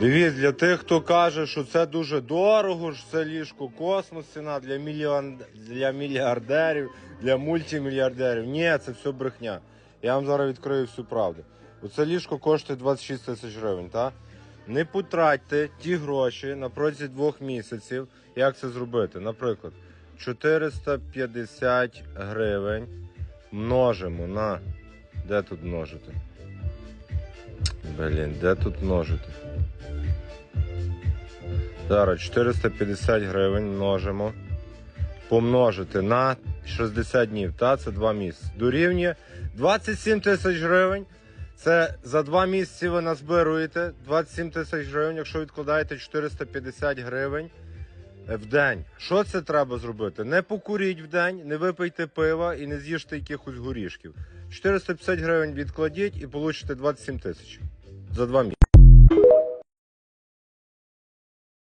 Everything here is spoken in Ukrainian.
Дивіться, для тих, хто каже, що це дуже дорого, що це ліжко космос, ціна для, мільйон... для мільярдерів, для мультимільярдерів. Ні, це все брехня. Я вам зараз відкрию всю правду. Оце ліжко коштує 26 тисяч гривень, так? Не потратьте ті гроші на протязі двох місяців. Як це зробити? Наприклад, 450 гривень множимо на. Де тут множити? Блін, де тут множити? Зараз 450 гривень множимо. Помножити на 60 днів, та це 2 місяці. Дорівнює 27 тисяч гривень. Це за 2 місяці ви назбируєте 27 тисяч гривень, якщо відкладаєте 450 гривень в день. Що це треба зробити? Не покуріть в день, не випийте пива і не з'їжте якихось горішків. 450 гривень відкладіть і получите 27 тисяч за 2 місяці.